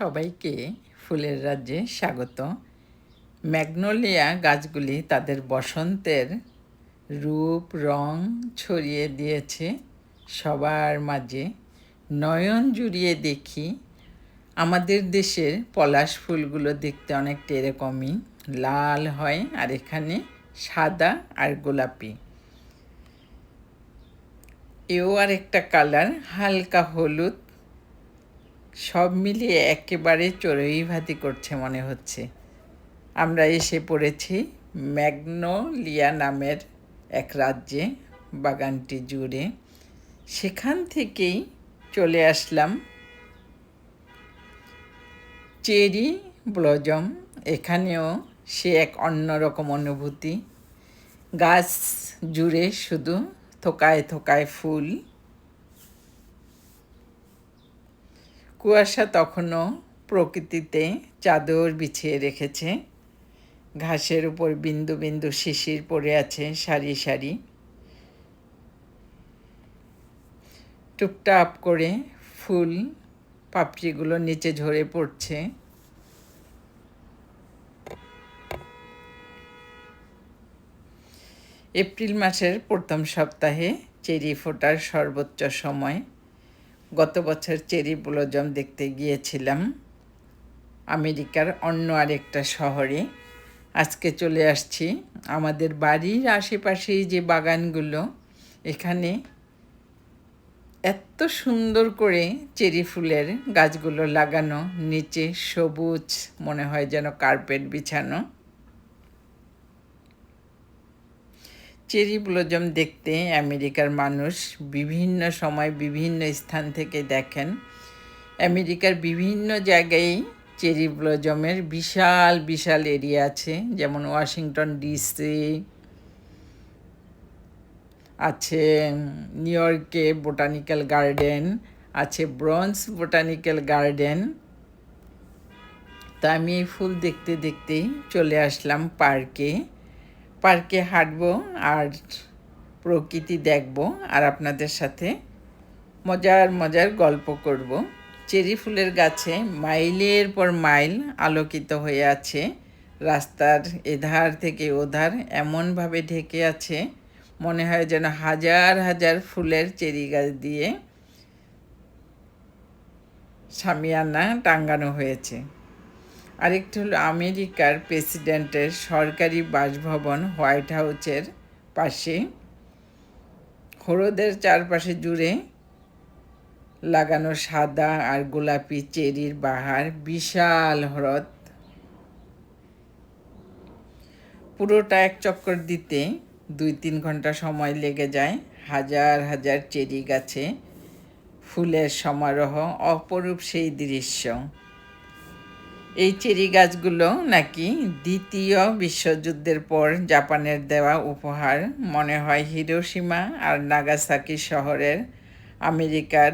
সবাইকে ফুলের রাজ্যে স্বাগত। ম্যাগনোলিয়া গাছগুলি তাদের বসন্তের রূপ, রং ছড়িয়ে দিয়েছে। সবার মাঝে নয়ন জুড়িয়ে দেখি। আমাদের দেশের পলাশ ফুলগুলো দেখতে অনেকটা এরকমই। লাল হয় আর এখানে সাদা আর গোলাপি। এও আর একটা কালার, হালকা হলুদ সব মিলিয়ে একেবারে চড়ুইভাতি করছে মনে হচ্ছে। আমরা এসে পড়েছি ম্যাগনোলিয়া নামের এক রাজ্যে, বাগানটি জুড়ে। সেখান থেকেই চলে আসলাম চেরি ব্লজম। এখানেও সে এক অন্যরকম অনুভূতি। গাছ জুড়ে শুধু থোকায় থোকায় ফুল কুয়াশা তখনও প্রকৃতিতে চাদর বিছিয়ে রেখেছে। ঘাসের উপর বিন্দু বিন্দু শিশির পড়ে আছে সারি সারি। টুপটাপ করে ফুল, পাপড়িগুলো নিচে ঝরে পড়ছে। এপ্রিল মাসের প্রথম সপ্তাহে চেরি ফোটার সর্বোচ্চ সময়। গত বছর চেরি ব্লজম দেখতে গিয়েছিলাম। আমেরিকার অন্য আরেকটা শহরে। আজকে চলে আসছি আমাদের বাড়ির আশেপাশেই যে বাগানগুলো, এখানে এত সুন্দর করে চেরি ফুলের গাছগুলো লাগানো, নিচে সবুজ মনে হয় যেন কার্পেট বিছানো। চেরি ব্লজম দেখতে আমেরিকার মানুষ বিভিন্ন সময় বিভিন্ন স্থান থেকে দেখেন। আমেরিকার বিভিন্ন জায়গায় চেরি ব্লজমের বিশাল বিশাল এরিয়া আছে। যেমন ওয়াশিংটন ডিসি আছে, নিউ ইয়র্কে বোটানিক্যাল গার্ডেন আছে, ব্রঞ্জ বোটানিক্যাল গার্ডেন। তা আমি এই ফুল দেখতে দেখতেই চলে আসলাম পার্কে। পার্কে হাঁটবো আর প্রকৃতি দেখব আর আপনাদের সাথে মজার মজার গল্প করব। চেরি ফুলের গাছে মাইলের পর মাইল আলোকিত হয়ে আছে। রাস্তার এধার থেকে ওধার এমনভাবে ঢেকে আছে, মনে হয় যেন হাজার হাজার ফুলের চেরি গাছ দিয়ে সামিয়ানা টাঙ্গানো হয়েছে। আরেকটি হলো আমেরিকার প্রেসিডেন্টের সরকারি বাসভবন হোয়াইট হাউসের পাশে। হরদের চারপাশে জুড়ে লাগানো সাদা আর গোলাপি চেরির বাহার, বিশাল হ্রদ। পুরোটা এক চক্কর দিতে দুই তিন ঘণ্টা সময় লেগে যায়। হাজার হাজার চেরি গাছে ফুলের সমারোহ, অপরূপ সেই দৃশ্য। এই চেরি গাছগুলো নাকি দ্বিতীয় বিশ্বযুদ্ধের পর জাপানের দেওয়া উপহার, মনে হয় হিরোসীমা আর নাগাসাকি শহরের আমেরিকার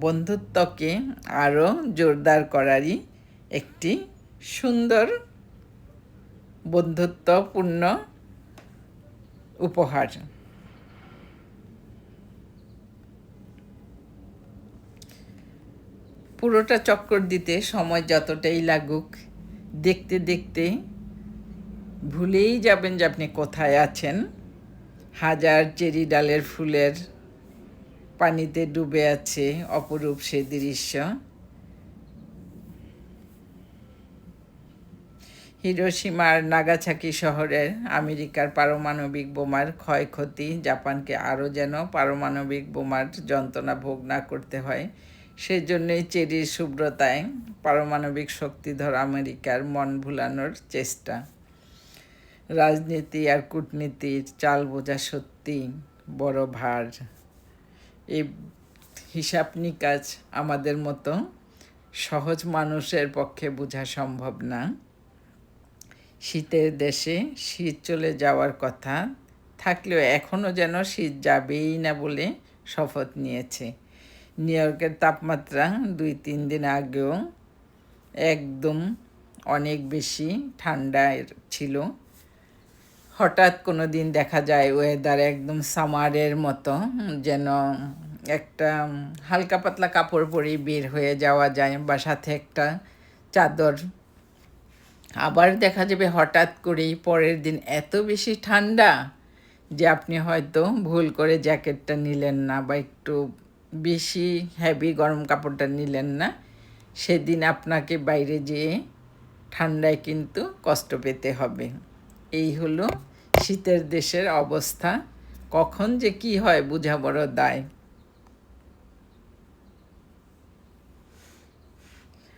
বন্ধুত্বকে আরও জোরদার করারই একটি সুন্দর বন্ধুত্বপূর্ণ উপহার। পুরোটা চক্কর দিতে সময় যতটাই লাগুক, দেখতে দেখতে ভুলেই যাবেন যে আপনি কোথায় আছেন। হাজার চেরি ডালের ফুলের পানিতে ডুবে আছে অপরূপ সে দৃশ্য। হিরোসীমার নাগাছাকি শহরের আমেরিকার পারমাণবিক বোমার ক্ষয়ক্ষতি, জাপানকে আরও যেন পারমাণবিক বোমার যন্ত্রণা ভোগ না করতে হয় সেজন্যই চেরির শুভ্রতায় পারমাণবিক শক্তিধর আমেরিকার মন ভুলানোর চেষ্টা। রাজনীতি আর কূটনীতির চাল বোঝা সত্যি বড় ভার। এই হিসাব নিকাজ আমাদের মতো সহজ মানুষের পক্ষে বোঝা সম্ভব না। শীতের দেশে শীত চলে যাওয়ার কথা থাকলেও এখনও যেন শীত যাবেই না বলে শপথ নিয়েছে। নিউ ইয়র্কের তাপমাত্রা দুই, তিন দিন আগেও একদম অনেক বেশি ঠান্ডা ছিল। হঠাৎ কোনো দিন দেখা যায় ওয়েদার একদম সামারের মতো, যেন একটা হালকা পাতলা কাপড় পরেই বের হয়ে যাওয়া যায়। বা সাথে একটা চাদর। আবার দেখা যাবে হঠাৎ করেই পরের দিন এত বেশি ঠান্ডা যে আপনি হয়তো ভুল করে জ্যাকেটটা নিলেন না বা একটু বেশি হেভি গরম কাপড়টা নিলেন না। সেদিন আপনাকে বাইরে যেয়ে ঠান্ডায় কিন্তু কষ্ট পেতে হবে। এই হলো শীতের দেশের অবস্থা। কখন যে কি হয় বোঝা বড় দায়।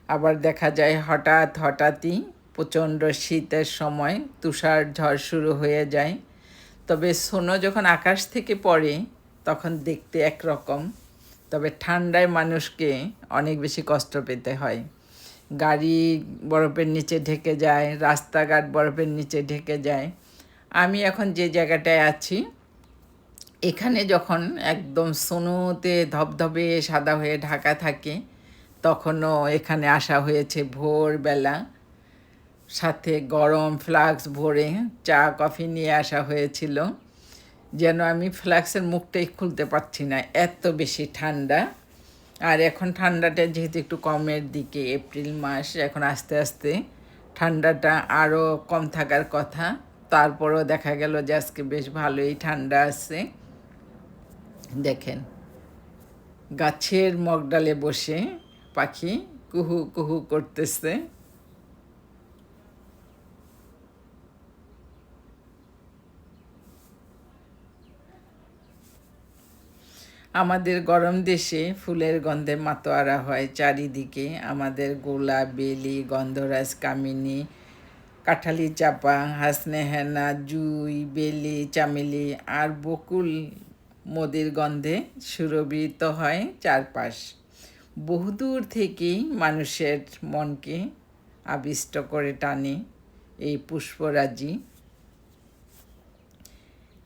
আবার দেখা যায় হঠাৎ হঠাৎই প্রচণ্ড শীতের সময় তুষার ঝড় শুরু হয়ে যায়। তবে সোনো যখন আকাশ থেকে পড়ে, তখন দেখতে একরকম। তবে ঠান্ডায় মানুষকে অনেক বেশি কষ্ট পেতে হয়। গাড়ি বরফের নিচে ঢেকে যায়, রাস্তাঘাট বরফের নিচে ঢেকে যায়। আমি এখন যে জায়গাটায় আছি, এখানে যখন একদম সোনোতে ধবধবে সাদা হয়ে ঢাকা থাকে, তখনও এখানে আসা হয়েছে ভোরবেলা। সাথে গরম ফ্লাক্স ভরে চা, কফি নিয়ে আসা হয়েছিল। যেন আমি ফ্লাক্সের মুখটাই খুলতে পারছি না, এত বেশি ঠান্ডা। আর এখন ঠান্ডাটা যেহেতু একটু কমের দিকে, এপ্রিল মাস, এখন আস্তে আস্তে ঠান্ডাটা আরও কম থাকার কথা। তারপরও দেখা গেল যে আজকে বেশ ভালোই ঠান্ডা আছে। দেখেন, গাছের মগডালে বসে পাখি কুহু কুহু করতেছে। আমাদের গরম দেশে ফুলের গন্ধে মাতোয়ারা হয় চারিদিকে। আমাদের গোলাপ বেলি, গন্ধরাজ, কামিনী, কাঠালি, চাপা, হাসনেহেনা, জুই, বেলি, চামেলি আর বকুল মদির গন্ধে সুরভিত হয় চারপাশ। বহুদূর থেকেই মানুষের মনকে আবিষ্ট করে টানে এই পুষ্পরাজি।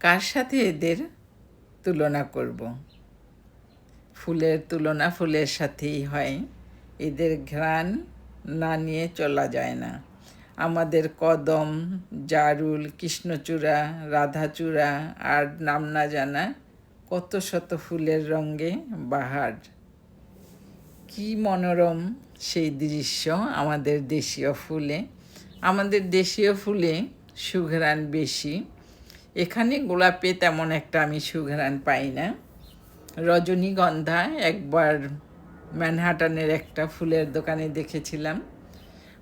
কার সাথে এদের তুলনা করব? ফুলের তুলনা ফুলের সাথেই হয়। এদের ঘ্রাণ না নিয়ে চলা যায় না। আমাদের কদম, জারুল, কৃষ্ণচূড়া, রাধাচূড়া আর নাম না জানা কত শত ফুলের রঙে বাহার। কি মনোরম সেই দৃশ্য আমাদের দেশীয় ফুলে। আমাদের দেশীয় ফুলে সুঘ্রাণ বেশি। এখানে গোলাপে তেমন একটা আমি সুঘ্রাণ পাই না। রজনীগন্ধা একবার ম্যানহাটানের একটা ফুলের দোকানে দেখেছিলাম।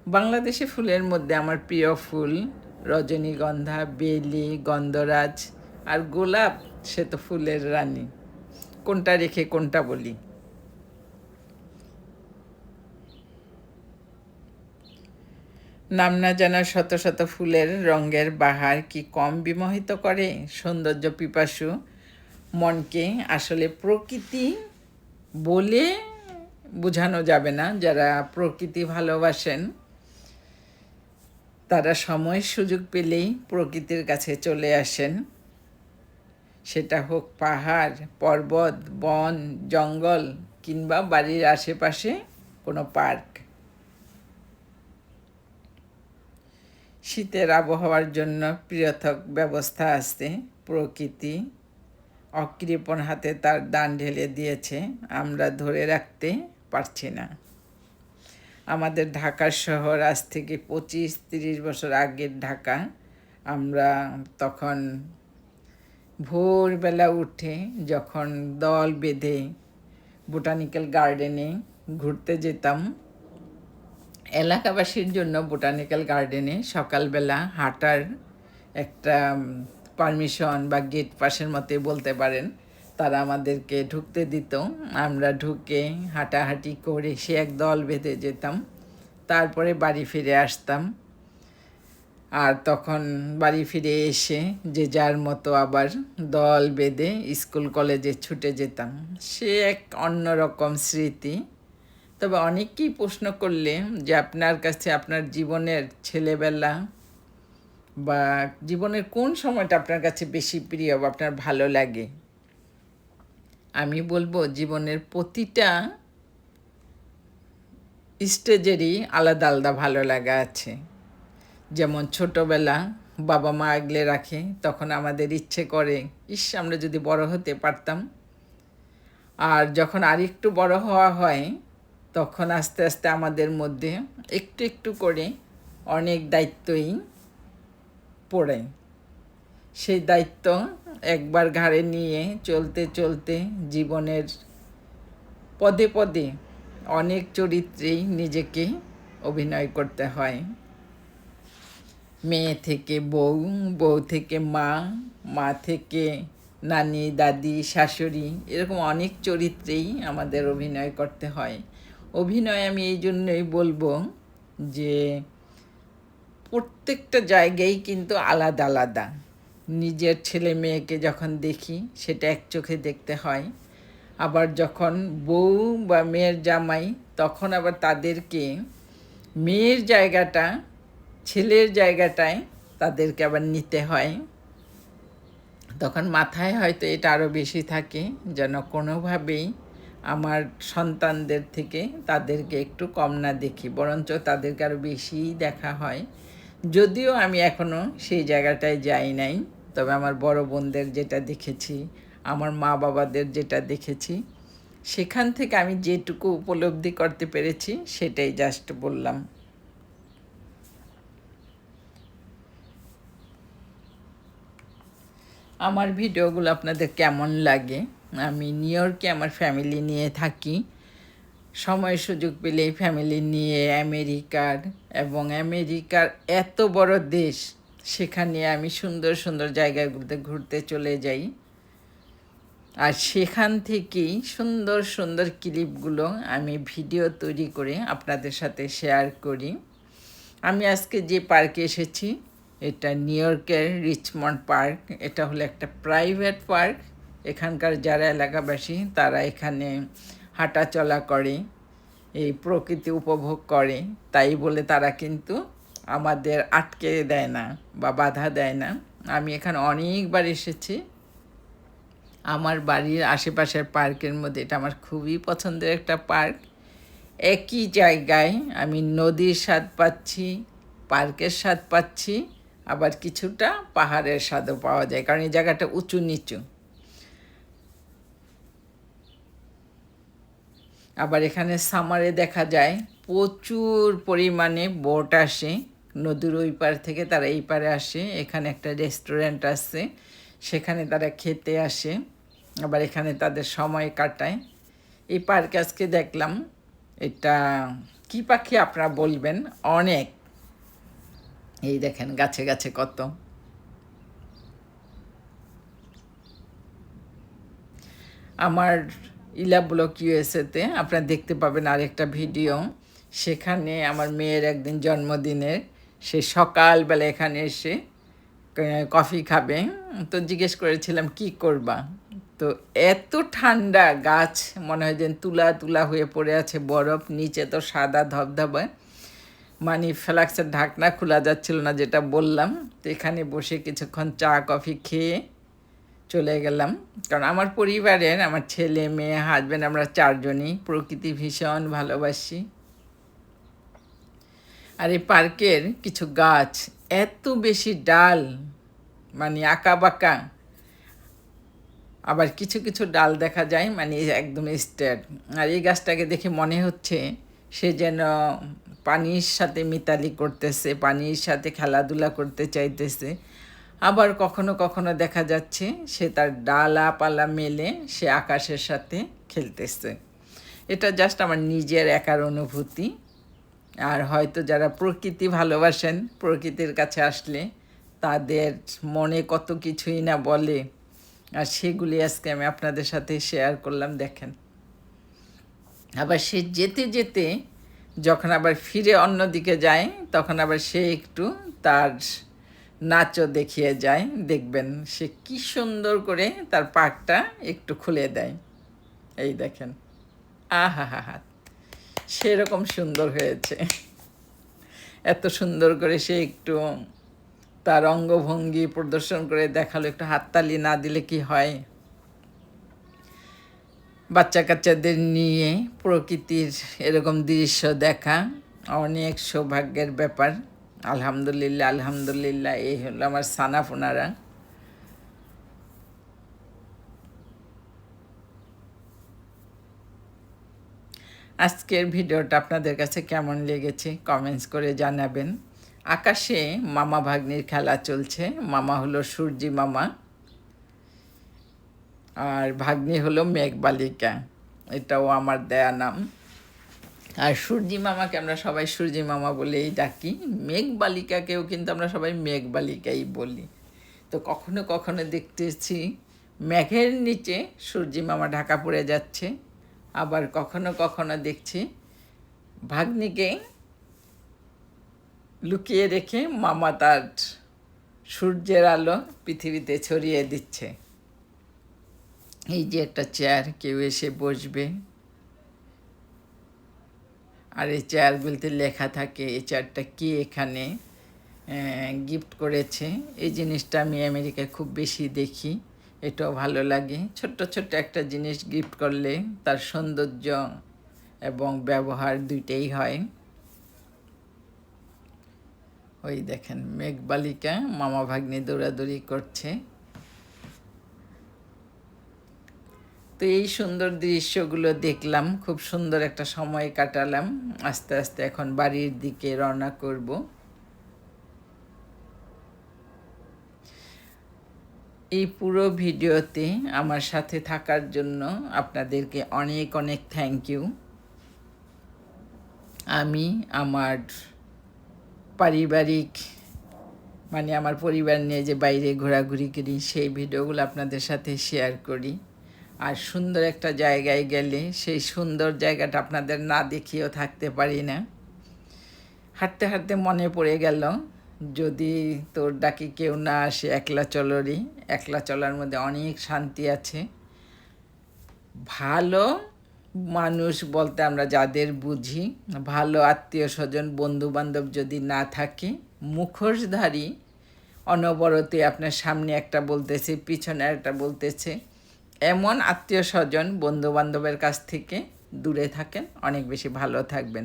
বাংলাদেশি ফুলের মধ্যে আমার প্রিয় ফুল রজনীগন্ধা, বেলি, গন্ধরাজ আর গোলাপ, সে তো ফুলের রানী। কোনটা রেখে কোনটা বলি? নাম না জানা শত শত ফুলের রঙের বাহার কি কম বিমোহিত করে? সৌন্দর্য পিপাসু মনকে আসলে প্রকৃতি বলে বোঝানো যাবে না। যারা প্রকৃতি ভালোবাসেন, তারা সময় সুযোগ পেলেই প্রকৃতির কাছে চলে আসেন। সেটা হোক পাহাড়, পর্বত, বন, জঙ্গল কিংবা বাড়ির আশেপাশে কোনো পার্ক। শীতের আবহাওয়ার জন্য পৃথক ব্যবস্থা আছে প্রকৃতি। অকৃপণ হাতে তার দান ঢেলে দিয়েছে, আমরা ধরে রাখতে পারছি না। আমাদের ঢাকার শহর আজ থেকে পঁচিশ, তিরিশ বছর আগের ঢাকা। আমরা তখন ভোরবেলা উঠে যখন দল বেঁধে বোটানিক্যাল গার্ডেনে ঘুরতে যেতাম, এলাকাবাসীর জন্য বোটানিক্যাল গার্ডেনে সকালবেলা হাঁটার একটা পারমিশন বা গেট পাশের মতে বলতে পারেন, তারা আমাদেরকে ঢুকতে দিত। আমরা ঢুকে হাঁটাহাঁটি করে সে এক দল বেঁধে যেতাম, তারপরে বাড়ি ফিরে আসতাম। আর তখন বাড়ি ফিরে এসে যে যার মতো আবার দল বেঁধে স্কুল কলেজে ছুটে যেতাম। সে এক অন্যরকম স্মৃতি। তবে অনেকেই প্রশ্ন করলে যে আপনার কাছে আপনার জীবনের ছেলেবেলা বা জীবনের কোন সময়টা আপনার কাছে বেশি প্রিয় বা আপনার ভালো লাগে? আমি বলব জীবনের প্রতিটা স্টেজেরই আলাদা আলাদা ভালো লাগা আছে। যেমন ছোটোবেলা বাবা মা আগলে রাখে, তখন আমাদের ইচ্ছে করে, ইস, আমরা যদি বড় হতে পারতাম। আর যখন আরেকটু বড় হওয়া হয়, তখন আস্তে আস্তে আমাদের মধ্যে একটু একটু করে অনেক দায়িত্বই পড়ে। সেই দায়িত্ব একবার ঘাড়ে নিয়ে চলতে চলতে জীবনের পদে পদে অনেক চরিত্রেই নিজেকে অভিনয় করতে হয়। মেয়ে থেকে বউ বউ থেকে মা মা থেকে নানি, দাদি, শাশুড়ি এরকম অনেক চরিত্রেই আমাদের অভিনয় করতে হয়। অভিনয় আমি এই জন্যই বলব যে প্রত্যেকটা জায়গায় কিন্তু আলাদা আলাদা। নিজের ছেলে মেয়েকে যখন দেখি, সেটা এক চোখে দেখতে হয়। আবার যখন বউ বা মেয়ের জামাই, তখন আবার তাদেরকে মেয়ের জায়গাটা, ছেলের জায়গাটায় তাদেরকে আবার নিতে হয়। তখন মাথায় হয়তো এটা আরও বেশি থাকে, যেন কোনোভাবেই আমার সন্তানদের থেকে তাদেরকে একটু কম না দেখি, বরঞ্চ তাদেরকে আরও বেশিই দেখা হয়। যদিও আমি এখনও সেই জায়গাটায় যাই নাই, তবে আমার বড় বোনদের যেটা দেখেছি, আমার মা বাবাদের যেটা দেখেছি, সেখান থেকে আমি যেটুকু উপলব্ধি করতে পেরেছি, সেটাই জাস্ট বললাম। আমার ভিডিওগুলো আপনাদের কেমন লাগে? আমি নিউ ইয়র্কে আমার ফ্যামিলি নিয়ে থাকি। সময় সুযোগ পেলে ফ্যামিলি নিয়ে আমেরিকার এবং আমেরিকার এত বড় দেশ, সেখানে আমি সুন্দর সুন্দর জায়গাগুলোতে ঘুরতে চলে যাই। আর সেখান থেকেই সুন্দর সুন্দর ক্লিপগুলো আমি ভিডিও তৈরি করে আপনাদের সাথে শেয়ার করি। আমি আজকে যে পার্কে এসেছি, এটা নিউ ইয়র্কের রিচমন্ড পার্ক এটা হলো একটা প্রাইভেট পার্ক এখানকার যারা এলাকাবাসী, তারা এখানে হাঁটা চলা করে, এই প্রকৃতি উপভোগ করে, তাই বলে তারা কিন্তু আমাদের আটকে দেয় না বা বাধা দেয় না। আমি এখানে অনেকবার এসেছি। আমার বাড়ির আশেপাশের পার্কের মধ্যে, এটা আমার খুবই পছন্দের একটা পার্ক। একই জায়গায় আমি নদীর স্বাদ পাচ্ছি, পার্কের স্বাদ পাচ্ছি, আবার কিছুটা পাহাড়ের স্বাদও পাওয়া যায়, কারণ এই জায়গাটা উঁচু নিচু। আবার এখানে সামারে দেখা যায়, প্রচুর পরিমাণে বোট আসে। নদীর ওই পার থেকে তারা এই পারে আসে। এখানে একটা রেস্টুরেন্ট আছে, সেখানে তারা খেতে আসে। আবার এখানে তাদের সময় কাটায়। এই পার্কে আজকে দেখলাম, এটা কি পাখি আপনারা বলবেন? অনেক। এই দেখেন, গাছে গাছে কত। আমার ইলা ব্লক ইউএসএতে আপনারা দেখতে পাবেন আরেকটা ভিডিও। সেখানে আমার মেয়ের একদিন জন্মদিনের, সে সকালবেলা এখানে এসে কফি খাবে। তো জিজ্ঞেস করেছিলাম, কি করবা? তো এত ঠান্ডা গাছ, মনে হয় যে তুলা তুলা হয়ে পড়ে আছে, বরফ, নিচে তো সাদা ধবধবে। মানে ফ্লাক্সের ঢাকনা খোলা যাচ্ছিল না, যেটা বললাম। তো এখানে বসে কিছুক্ষণ চা, কফি খেয়ে চলে গেলাম। কারণ আমার পরিবারের, আমার ছেলে, মেয়ে হাজব্যান্ড আমরা চারজনই। প্রকৃতি ভীষণ ভালোবাসি। আর এই পার্কের কিছু গাছ, এত বেশি ডাল মানে আঁকা বাঁকা আবার কিছু কিছু ডাল দেখা যায় মানে একদম স্ট্রেট আর এই গাছটাকে দেখে মনে হচ্ছে সে যেন পানির সাথে মিতালি করতেছে, পানির সাথে খেলাধুলা করতে চাইতেছে। আবার কখনো কখনো দেখা যাচ্ছে সে তার ডালা পালা মেলে সে আকাশের সাথে খেলতেছে। এটা জাস্ট আমার নিজের একার অনুভূতি। আর হয়তো যারা প্রকৃতি ভালোবাসেন, প্রকৃতির কাছে আসলে তাদের মনে কত কিছুই না বলে। আর সেগুলি আজকে আমি আপনাদের সাথে শেয়ার করলাম, দেখেন। আবার সে যেতে যেতে যখন আবার ফিরে অন্যদিকে যায়, তখন আবার সে একটু তার নাচও দেখিয়ে যায়, দেখবেন সে কি সুন্দর করে তার পাকটা একটু খুলে দেয়। এই দেখেন। আহা হা হা সেরকম সুন্দর হয়েছে। এত সুন্দর করে সে একটু তার অঙ্গভঙ্গি প্রদর্শন করে দেখাল, একটু হাততালি না দিলে কি হয়? বাচ্চা কাচ্চাদের নিয়ে প্রকৃতির এরকম দৃশ্য দেখা অনেক সৌভাগ্যের ব্যাপার। আলহামদুলিল্লাহ আলহামদুলিল্লাহ, এই হলো আমার সানা সানাফোনারা আজকের ভিডিওটা আপনাদের কাছে কেমন লেগেছে কমেন্টস করে জানাবেন। আকাশে মামা ভাগ্নির খেলা চলছে, মামা হলো সূর্যি মামা, আর ভাগ্নি হলো মেঘবালিকা, এটাও আমার দেয়া নাম। আর সূর্যি মামাকে আমরা সবাই সূর্যি মামা বলেই ডাকি। মেঘবালিকাকেও কিন্তু আমরা সবাই মেঘবালিকাই বলি। তো কখনো কখনো দেখতেছি মেঘের নিচে সূর্যি মামা ঢাকা পড়ে যাচ্ছে। আবার কখনো কখনো দেখছি ভাগ্নিকে লুকিয়ে রেখে মামা তার সূর্যের আলো পৃথিবীতে ছড়িয়ে দিচ্ছে। এই যে একটা চেয়ার কেউ এসে বসবে। আর এই চেয়ারগুলিতে লেখা থাকে, এই চেয়ারটা কি এখানে গিফট করেছে। এই জিনিসটা আমি আমেরিকায় খুব বেশি দেখি, এটাও ভালো লাগে। ছোট্ট ছোট্ট একটা জিনিস গিফট করলে তার সৌন্দর্য এবং ব্যবহার দুইটাই হয়। ওই দেখেন, মেঘবালিকা মামা ভাগ্নে দৌড়াদৌড়ি করছে। তো এই সুন্দর দৃশ্যগুলো দেখলাম, খুব সুন্দর একটা সময় কাটালাম। আস্তে আস্তে এখন বাড়ির দিকে রওনা করব। এই পুরো ভিডিওতে আমার সাথে থাকার জন্য আপনাদেরকে অনেক অনেক থ্যাংক ইউ আমি, আমার পারিবারিক মানে আমার পরিবার নিয়ে যে বাইরে ঘোরাঘুরি করি, সেই ভিডিওগুলো আপনাদের সাথে শেয়ার করি। আর সুন্দর একটা জায়গায় গেলে সেই সুন্দর জায়গাটা আপনাদের না দেখিয়েও থাকতে পারি না। হাঁটতে হাঁটতে মনে পড়ে গেল, যদি তোর ডাকি কেউ না আসে একলা চলরই, একলা চলার মধ্যে অনেক শান্তি আছে। ভালো মানুষ বলতে আমরা যাদের বুঝি, ভালো আত্মীয় স্বজন বন্ধু বান্ধব যদি না থাকে, মুখোশধারী অনবরতে আপনার সামনে একটা বলতেছে, পিছনে একটা বলতেছে। এমন আত্মীয় স্বজন বন্ধু বান্ধবের কাছ থেকে দূরে থাকেন, অনেক বেশি ভালো থাকবেন,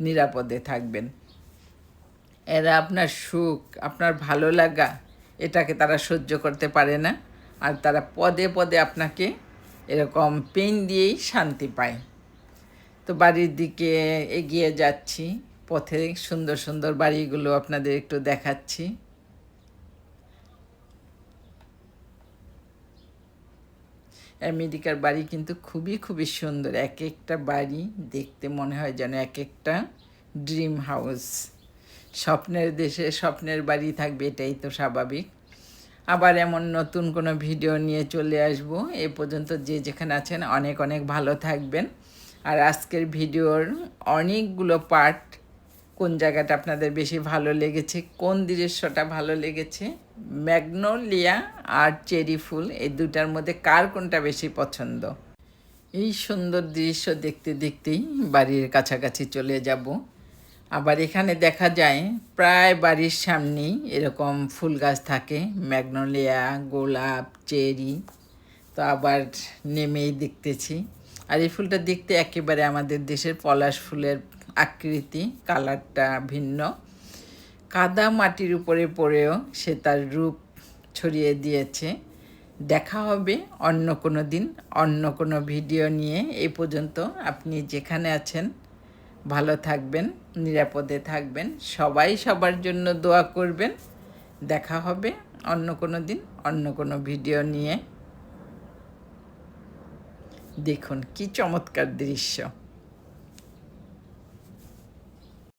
নিরাপদে থাকবেন। এরা আপনার সুখ, আপনার ভালো লাগা, এটাকে তারা সহ্য করতে পারে না আর তারা পদে পদে আপনাকে এরকম পেন দিয়েই শান্তি পায়। তো বাড়ির দিকে এগিয়ে যাচ্ছি, পথে সুন্দর সুন্দর বাড়িগুলো আপনাদের একটু দেখাচ্ছি। আমেরিকার বাড়ি কিন্তু খুবই খুবই সুন্দর। এক একটা বাড়ি দেখতে মনে হয় যেন এক একটা ড্রিম হাউস স্বপ্নের দেশে স্বপ্নের বাড়ি থাকবে, এটাই তো স্বাভাবিক। আবার এমন নতুন কোনো ভিডিও নিয়ে চলে আসব। এ পর্যন্ত যে যেখানে আছেন অনেক অনেক ভালো থাকবেন। আর আজকের ভিডিওর অনেকগুলো পার্ট জায়গাটা আপনাদের বেশি ভালো লেগেছে? কোন দৃশ্যটা ভালো লেগেছে? ম্যাগনোলিয়া আর চেরি ফুল, এই দুটার মধ্যে কার কোনটা বেশি পছন্দ? এই সুন্দর দৃশ্য দেখতে দেখতেই বাড়ির কাছাকাছি চলে যাব। আবার এখানে দেখা যায়, প্রায় বাড়ির সামনেই এরকম ফুল গাছ থাকে, ম্যাগনোলিয়া, গোলাপ, চেরি। তো আবার নেমেই দেখতেছি। আর এই ফুলটা দেখতে একেবারে আমাদের দেশের পলাশ ফুলের আকৃতি, কালারটা ভিন্ন। কাদা মাটির উপরে পড়েও সে তার রূপ ছড়িয়ে দিয়েছে। দেখা হবে অন্য কোনো দিন, অন্য কোনো ভিডিও নিয়ে। এই পর্যন্ত আপনি যেখানে আছেন, ভালো থাকবেন, নিরাপদে থাকবেন। সবাই সবার জন্য দোয়া করবেন। দেখা হবে অন্য কোনো দিন, অন্য কোনো ভিডিও নিয়ে। দেখুন কি চমৎকার দৃশ্য।